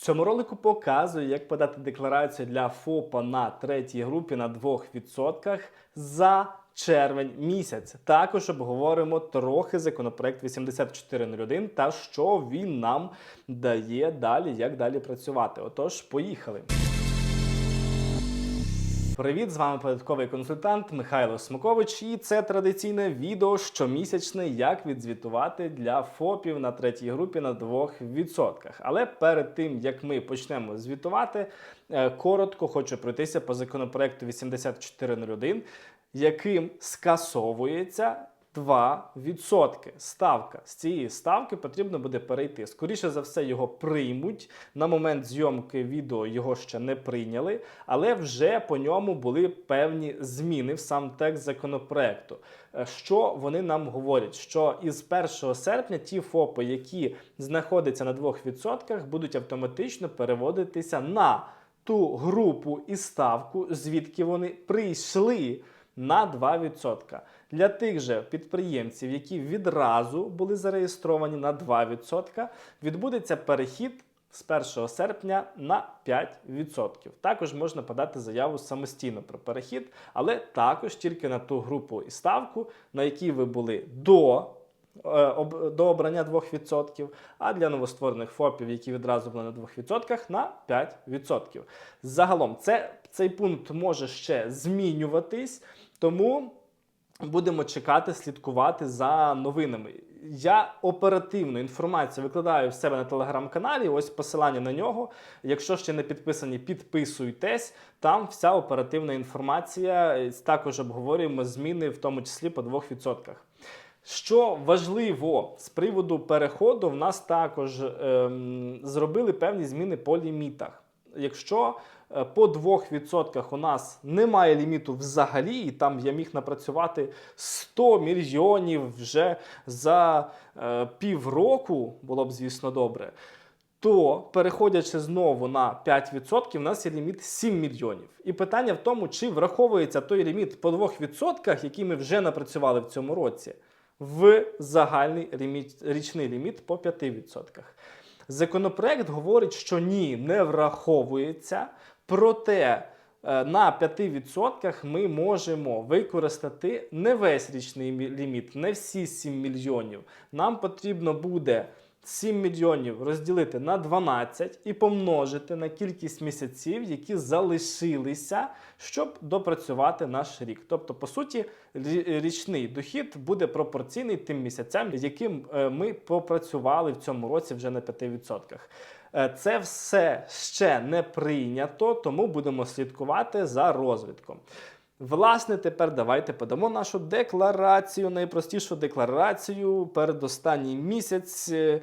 цьому ролику показую, як подати декларацію для ФОПа на третій групі на 2% за червень місяць. Також обговоримо трохи законопроект 8401 та що він нам дає далі, як далі працювати. Отож, поїхали. Привіт, з вами податковий консультант Михайло Смокович, і це традиційне відео щомісячне, як відзвітувати для ФОПів на третій групі на 2%. Але перед тим як ми почнемо звітувати, е, коротко хочу пройтися по законопроекту 8401, яким скасовується 2%. Ставка з цієї ставки потрібно буде перейти. Скоріше за все, його приймуть. На момент зйомки відео його ще не прийняли, але вже по ньому були певні зміни в сам текст законопроекту. Е, Що вони нам говорять? Що із 1 серпня ті ФОПи, які знаходяться на 2%, будуть автоматично переводитися на ту групу і ставку, звідки вони прийшли на 2%. Для тих же підприємців, які відразу були зареєстровані на 2%, відбудеться перехід з 1 серпня на 5%. Також можна подати заяву самостійно про перехід, але також тільки на ту групу і ставку, на якій ви були до. Е, До обрання 2%, а для новостворених ФОПів, які відразу були на 2%, на 5%. Загалом, це, цей пункт може ще змінюватись, тому будемо чекати, слідкувати за новинами. Я оперативну інформацію викладаю в себе на телеграм-каналі. Ось посилання на нього. Якщо ще не підписані, підписуйтесь. Там вся оперативна інформація. Також обговорюємо зміни, в тому числі по 2%. Що важливо з приводу переходу, в нас також ем, зробили певні зміни по лімітах. Якщо е, по 2% у нас немає ліміту взагалі, і там я міг напрацювати 100 мільйонів вже за е, півроку, було б, звісно, добре. То переходячи знову на 5%, у нас є ліміт 7 мільйонів. І питання в тому, чи враховується той ліміт по 2%, який ми вже напрацювали в цьому році, в загальний річний ліміт по 5%. Законопроект говорить, що ні, не враховується. Проте е, на 5% ми можемо використати не весь річний ліміт, не всі 7 мільйонів. Нам потрібно буде 7 мільйонів розділити на 12 і помножити на кількість місяців, які залишилися, щоб допрацювати наш рік. Тобто, по суті, річний дохід буде пропорційний тим місяцям, яким е, ми попрацювали в цьому році вже на 5%. Е, Це все ще не прийнято, тому будемо слідкувати за розвитком. Власне, тепер давайте подамо нашу декларацію, найпростішу декларацію. Передостанній місяць е,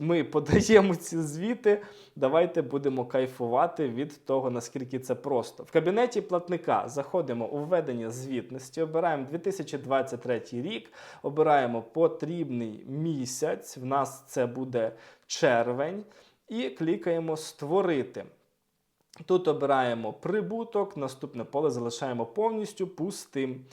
ми подаємо ці звіти. Давайте будемо кайфувати від того, наскільки це просто. В кабінеті платника заходимо у введення звітності, обираємо 2023 рік, обираємо потрібний місяць. В нас це буде червень, і клікаємо Створити. Тут обираємо прибуток, наступне поле залишаємо повністю пустим.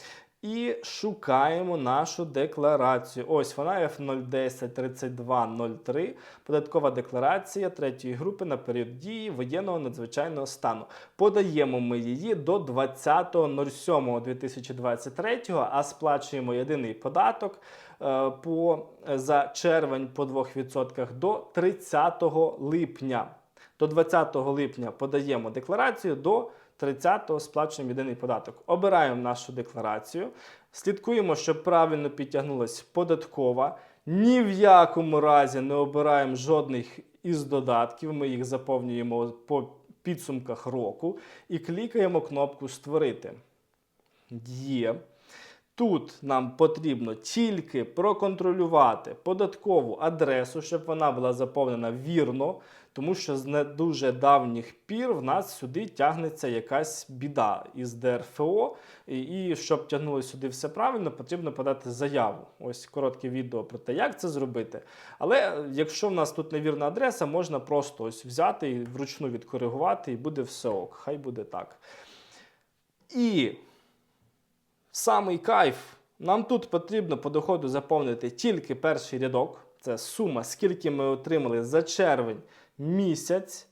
І шукаємо нашу декларацію. Ось вона F0103203. Податкова декларація третьої групи на період дії воєнного надзвичайного стану. Подаємо ми її до 20.07.2023, а сплачуємо єдиний податок е, по, за червень по 2% до 30 липня. До 20 липня подаємо декларацію, до 30-го сплачуємо єдиний податок. Обираємо нашу декларацію, слідкуємо, щоб правильно підтягнулася податкова. Ні в якому разі не обираємо жодних із додатків. Ми їх заповнюємо по підсумках року і клікаємо кнопку Створити. Є. Тут нам потрібно тільки проконтролювати податкову адресу, щоб вона була заповнена вірно, тому що з не дуже давніх пір в нас сюди тягнеться якась біда із ДРФО. І, і щоб тягнуло сюди все правильно, потрібно подати заяву. Ось коротке відео про те, як це зробити. Але е, якщо в нас тут невірна адреса, можна просто ось взяти і вручну відкоригувати, і буде все ок. Хай буде так. І самий кайф. Нам тут потрібно по доходу заповнити тільки перший рядок. Це сума, скільки ми отримали за червень місяць.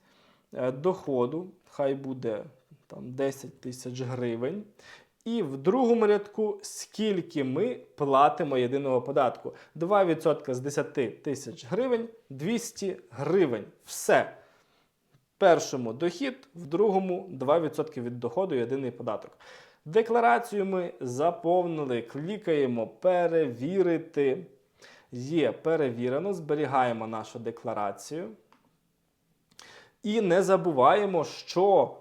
е, доходу, хай буде там 10 тисяч гривень. І в другому рядку, скільки ми платимо єдиного податку. 2% з 10 тисяч гривень 200 гривень. Все. Першому дохід, в другому 2% від доходу єдиний податок. Декларацію ми заповнили, клікаємо перевірити. Є перевірено, зберігаємо нашу декларацію. І не забуваємо, що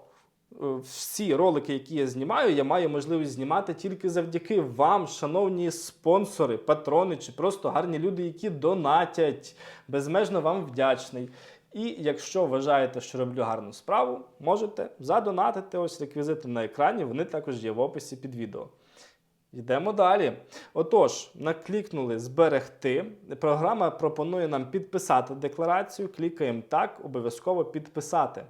е, всі ролики, які я знімаю, я маю можливість знімати тільки завдяки вам, шановні спонсори, патрони чи просто гарні люди, які донатять. Безмежно вам вдячний. І якщо вважаєте, що роблю гарну справу, можете задонатити ось реквізити на екрані, вони також є в описі під відео. Йдемо далі. Отож, наклікнули зберегти. Програма пропонує нам підписати декларацію. Клікаємо так, обов'язково підписати.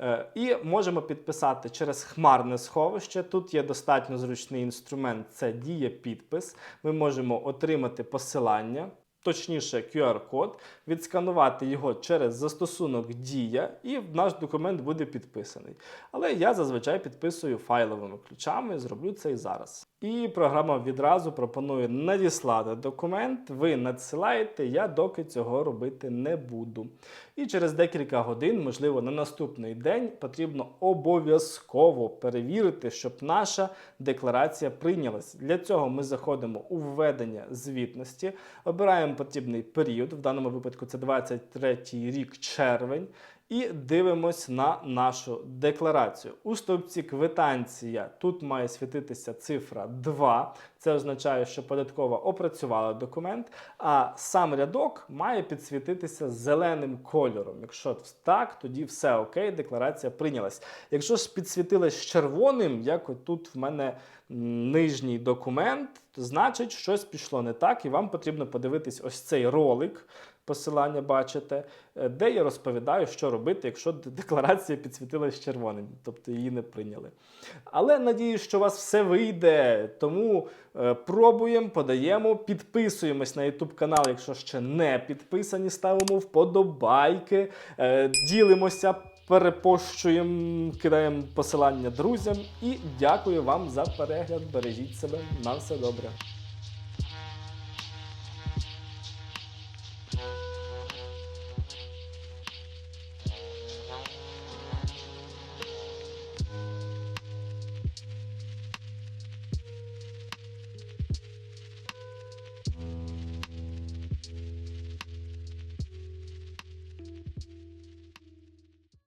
Е, І можемо підписати через хмарне сховище. Тут є достатньо зручний інструмент це діє підпис. Ми можемо отримати посилання, точніше QR-код, відсканувати його через застосунок Дія, і наш документ буде підписаний. Але я зазвичай підписую файловими ключами, зроблю це і зараз. І програма відразу пропонує надіслати документ. Ви надсилаєте, я доки цього робити не буду. І через декілька годин, можливо, на наступний день потрібно обов'язково перевірити, щоб наша декларація прийнялась. Для цього ми заходимо у введення звітності, обираємо потрібний період, в даному випадку це 23 рік червень. І дивимось на нашу декларацію. У стовпці квитанція тут має світитися цифра 2. Це означає, що податкова опрацювала документ, а сам рядок має підсвітитися зеленим кольором. Якщо так, тоді все окей, декларація прийнялась. Якщо ж підсвітилась червоним, як от тут в мене нижній документ, то значить щось пішло не так, і вам потрібно подивитись ось цей ролик. Посилання бачите, е, де я розповідаю, що робити, якщо декларація підсвітилась червоним, тобто її не прийняли. Але надіюсь, що у вас все вийде. Тому е, пробуємо, подаємо, підписуємось на YouTube канал, якщо ще не підписані, ставимо вподобайки, е, ділимося, перепощуємо, кидаємо посилання друзям. І дякую вам за перегляд. Бережіть себе. На все добре.